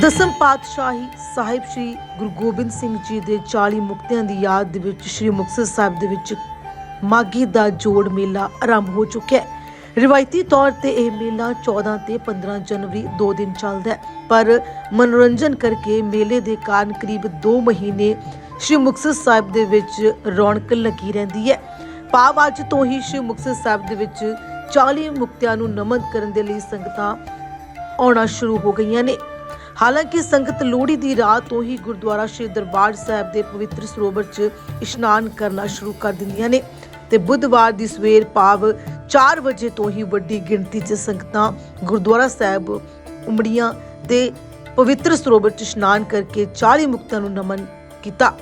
ਦਸਮ ਪਾਤਸ਼ਾਹੀ ਸਾਹਿਬ ਸ੍ਰੀ ਗੁਰੂ ਗੋਬਿੰਦ ਸਿੰਘ ਜੀ ਦੇ 40 ਮੁਕਤਿਆਂ ਦੀ ਯਾਦ ਦੇ ਵਿੱਚ ਸ੍ਰੀ ਮੁਕਤਸਰ ਸਾਹਿਬ ਦੇ ਵਿੱਚ ਮਾਗੀ ਦਾ ਜੋੜ ਮੇਲਾ ਆਰੰਭ ਹੋ ਚੁੱਕਿਆ ਹੈ। ਰਿਵਾਇਤੀ ਤੌਰ ਤੇ ਇਹ ਮੇਲਾ 14 ਤੇ 15 ਜਨਵਰੀ ਦੋ ਦਿਨ ਚੱਲਦਾ ਹੈ। ਪਰ ਮਨੋਰੰਜਨ ਕਰਕੇ ਮੇਲੇ ਦੇ ਕਾਰਨ ਕਰੀਬ 2 ਮਹੀਨੇ ਸ੍ਰੀ ਮੁਕਤਸਰ ਸਾਹਿਬ ਦੇ ਵਿੱਚ ਰੌਣਕ ਲੱਗੀ ਰਹਿੰਦੀ ਹੈ। ਭਾਵ ਅੱਜ ਤੋਂ ਹੀ ਸ੍ਰੀ ਮੁਕਤਸਰ ਸਾਹਿਬ ਦੇ ਵਿੱਚ 40 ਮੁਕਤਿਆਂ ਨੂੰ ਨਮਨ ਕਰਨ ਦੇ ਲਈ ਸੰਗਤਾਂ ਆਉਣਾ ਸ਼ੁਰੂ ਹੋ ਗਈਆਂ ਨੇ। ਹਾਲਾਂਕਿ ਸੰਗਤ ਲੋਹੜੀ ਦੀ ਰਾਤ ਤੋਂ ਹੀ ਗੁਰਦੁਆਰਾ ਸ਼੍ਰੀ ਦਰਬਾਰ ਸਾਹਿਬ ਦੇ ਪਵਿੱਤਰ ਸਰੋਵਰ 'ਚ ਇਸ਼ਨਾਨ ਕਰਨਾ ਸ਼ੁਰੂ ਕਰ ਦਿੰਦੀਆਂ ਨੇ ਤੇ ਬੁੱਧਵਾਰ ਦੀ ਸਵੇਰ ਭਾਵ 4 ਵਜੇ ਤੋਂ ਹੀ ਵੱਡੀ ਗਿਣਤੀ 'ਚ ਸੰਗਤਾਂ ਗੁਰਦੁਆਰਾ ਸਾਹਿਬ, ਉਮੜੀਆਂ ਤੇ ਪਵਿੱਤਰ ਸਰੋਵਰ 'ਚ ਇਸ਼ਨਾਨ ਕਰਕੇ 40 ਮੁਕਤਾਂ ਨੂੰ ਨਮਨ ਕੀਤਾ।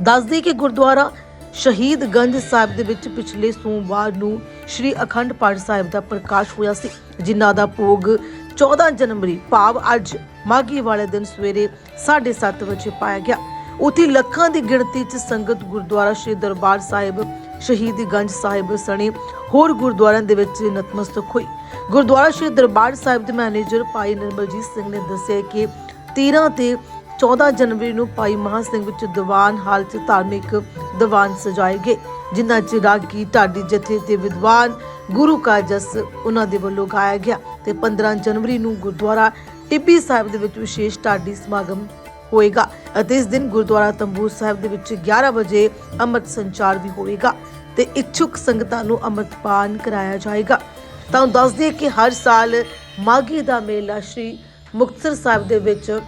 ਦੱਸਦੇ ਕਿ ਗੁਰਦੁਆਰਾ ਸ਼ਹੀਦ ਗੰਜ ਸਾਹਿਬ ਦੇ ਵਿੱਚ ਪਿਛਲੇ ਸੋਮਵਾਰ ਨੂੰ ਸ੍ਰੀ ਅਖੰਡ ਪਾਠ ਸਾਹਿਬ ਦਾ ਪ੍ਰਕਾਸ਼ ਹੋਇਆ ਸੀ, ਜਿਨ੍ਹਾਂ ਦਾ ਭੋਗ 14 ਜਨਵਰੀ, ਭਾਵ ਅੱਜ ਮਾਘੀ ਵਾਲੇ ਦਿਨ ਸਵੇਰੇ 7:30 ਵਜੇ ਪਾਇਆ ਗਿਆ। ਉਥੇ ਲੱਖਾਂ ਦੀ ਗਿਣਤੀ 'ਚ ਸੰਗਤ ਗੁਰਦੁਆਰਾ ਸ੍ਰੀ ਦਰਬਾਰ ਸਾਹਿਬ, ਸ਼ਹੀਦ ਗੰਜ ਸਾਹਿਬ ਸਣੇ ਹੋਰ ਗੁਰਦੁਆਰਿਆਂ ਦੇ ਵਿੱਚ ਨਤਮਸਤਕ ਹੋਈ। ਗੁਰਦੁਆਰਾ ਸ੍ਰੀ ਦਰਬਾਰ ਸਾਹਿਬ ਦੇ ਮੈਨੇਜਰ ਭਾਈ ਨਿਰਮਲਜੀਤ ਸਿੰਘ ਨੇ ਦੱਸਿਆ ਕਿ 13 ਤੇ 14 ਜਨਵਰੀ ਨੂੰ ਭਾਈ ਮਹਾਂ ਸਿੰਘ ਵਿੱਚ ਦੀਵਾਨ ਹਾਲ 'ਚ ਧਾਰਮਿਕ ਦੀਵਾਨ ਸਜਾਏ ਗਏ ਜਿਨ੍ਹਾਂ 'ਚ ਰਾਗੀ ਢਾਡੀ ਜਥੇ ਤੇ ਵਿਦਵਾਨ ਗੁਰੂ ਕਾ ਜਸ ਉਹਨਾਂ ਦੇ ਵੱਲੋਂ ਗਾਇਆ ਗਿਆ ਤੇ 15 ਜਨਵਰੀ ਨੂੰ ਗੁਰਦੁਆਰਾ ਟਿੱਬੀ ਸਾਹਿਬ ਦੇ ਵਿੱਚ ਵਿਸ਼ੇਸ਼ ਢਾਡੀ ਸਮਾਗਮ ਹੋਏਗਾ ਅਤੇ ਇਸ ਦਿਨ ਗੁਰਦੁਆਰਾ ਤੰਬੂਰ ਸਾਹਿਬ ਦੇ ਵਿੱਚ 11 ਵਜੇ ਅੰਮ੍ਰਿਤ ਸੰਚਾਰ ਵੀ ਹੋਵੇਗਾ ਤੇ ਇੱਛੁਕ ਸੰਗਤਾਂ ਨੂੰ ਅੰਮ੍ਰਿਤਪਾਨ ਕਰਾਇਆ ਜਾਏਗਾ। ਤਾਂ ਦੱਸ ਦਈਏ ਕਿ ਹਰ ਸਾਲ ਮਾਘੀ ਦਾ ਮੇਲਾ ਸ਼੍ਰੀ ਮੁਕਤਸਰ ਸਾਹਿਬ ਦੇ ਵਿੱਚ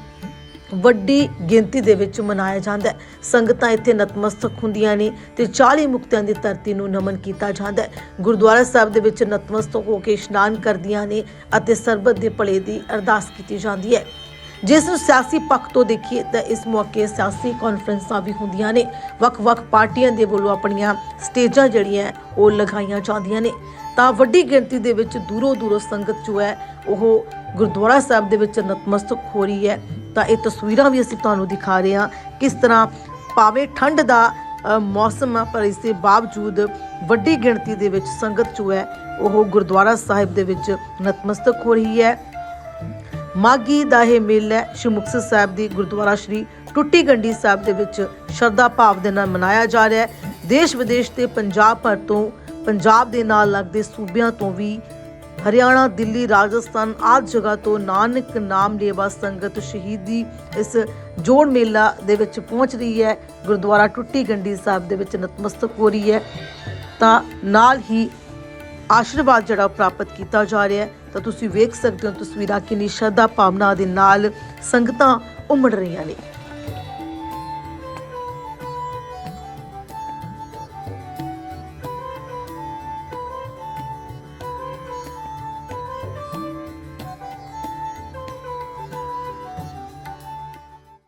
ਵੱਡੀ ਗਿਣਤੀ ਦੇ ਵਿੱਚ ਮਨਾਇਆ ਜਾਂਦਾ ਹੈ। ਸੰਗਤਾਂ ਇੱਥੇ ਨਤਮਸਤਕ ਹੁੰਦੀਆਂ ਨੇ ਤੇ 40 ਮੁਕਤਿਆਂ ਦੀ ਧਰਤੀ ਨੂੰ ਨਮਨ ਕੀਤਾ ਜਾਂਦਾ ਹੈ। ਗੁਰਦੁਆਰਾ ਸਾਹਿਬ ਦੇ ਵਿੱਚ ਨਤਮਸਤਕ ਹੋ ਕੇ ਇਸ਼ਨਾਨ ਕਰਦੀਆਂ ਨੇ ਅਤੇ ਸਰਬਤ ਦੇ ਭਲੇ ਦੀ ਅਰਦਾਸ ਕੀਤੀ ਜਾਂਦੀ ਹੈ। ਜਿਸ ਨੂੰ ਸਿਆਸੀ ਪੱਖ ਤੋਂ ਦੇਖੀਏ ਤਾਂ ਇਸ ਮੌਕੇ ਸਿਆਸੀ ਕਾਨਫਰੰਸਾਂ ਵੀ ਹੁੰਦੀਆਂ ਨੇ। ਵੱਖ-ਵੱਖ ਪਾਰਟੀਆਂ ਦੇ ਵੱਲੋਂ ਆਪਣੀਆਂ ਸਟੇਜਾਂ ਜਿਹੜੀਆਂ ਉਹ ਲਗਾਈਆਂ ਜਾਂਦੀਆਂ ਨੇ। ਤਾਂ ਵੱਡੀ ਗਿਣਤੀ ਦੇ ਵਿੱਚ ਦੂਰੋਂ ਦੂਰੋਂ ਸੰਗਤ ਜੋ ਹੈ, ਉਹ ਗੁਰਦੁਆਰਾ ਸਾਹਿਬ ਦੇ ਵਿੱਚ ਨਤਮਸਤਕ ਹੋ ਰਹੀ ਹੈ। ਤਾਂ ਇਹ ਤਸਵੀਰਾਂ ਵੀ ਅਸੀਂ ਤੁਹਾਨੂੰ ਦਿਖਾ ਰਹੇ ਹਾਂ ਕਿਸ ਤਰ੍ਹਾਂ ਭਾਵੇਂ ਠੰਡ ਦਾ ਮੌਸਮ ਆ, ਪਰ ਇਸ ਦੇ ਬਾਵਜੂਦ ਵੱਡੀ ਗਿਣਤੀ ਦੇ ਵਿੱਚ ਸੰਗਤ ਜੋ ਹੈ, ਉਹ ਗੁਰਦੁਆਰਾ ਸਾਹਿਬ ਦੇ ਵਿੱਚ ਨਤਮਸਤਕ ਹੋ ਰਹੀ ਹੈ। ਮਾਗੀ ਦਾ ਇਹ ਮੇਲਾ ਹੈ। ਸ਼੍ਰੀ ਮੁਕਤਸਰ ਸਾਹਿਬ ਦੀ ਗੁਰਦੁਆਰਾ ਸ਼੍ਰੀ ਟੁੱਟੀ ਗੰਡੀ ਸਾਹਿਬ ਦੇ ਵਿੱਚ ਸ਼ਰਧਾ ਭਾਵ ਦੇ ਨਾਲ ਮਨਾਇਆ ਜਾ ਰਿਹਾ ਹੈ। ਦੇਸ਼ ਵਿਦੇਸ਼ ਤੇ ਪੰਜਾਬ ਭਰ ਤੋਂ ਪੰਜਾਬ ਦੇ ਨਾਲ ਲੱਗਦੇ ਸੂਬਿਆਂ ਤੋਂ ਵੀ ਹਰਿਆਣਾ, ਦਿੱਲੀ, ਰਾਜਸਥਾਨ ਆਦਿ ਜਗ੍ਹਾ ਤੋਂ ਨਾਨਕ ਨਾਮ ਲੇਵਾ ਸੰਗਤ ਸ਼ਹੀਦੀ ਇਸ ਜੋੜ ਮੇਲਾ ਦੇ ਵਿੱਚ ਪਹੁੰਚ ਰਹੀ ਹੈ। ਗੁਰਦੁਆਰਾ ਟੁੱਟੀ ਗੰਡੀ ਸਾਹਿਬ ਦੇ ਵਿੱਚ ਨਤਮਸਤਕ ਹੋ ਰਹੀ ਹੈ। ਤਾਂ ਨਾਲ ਹੀ ਆਸ਼ੀਰਵਾਦ ਜਿਹੜਾ ਉਹ ਪ੍ਰਾਪਤ ਕੀਤਾ ਜਾ ਰਿਹਾ ਹੈ। ਤਾਂ ਤੁਸੀਂ ਵੇਖ ਸਕਦੇ ਹੋ ਤਸਵੀਰਾਂ ਕਿੰਨੀ ਸ਼ਰਧਾ ਭਾਵਨਾ ਦੇ ਨਾਲ ਸੰਗਤਾਂ ਉਮੜ ਰਹੀਆਂ ਨੇ।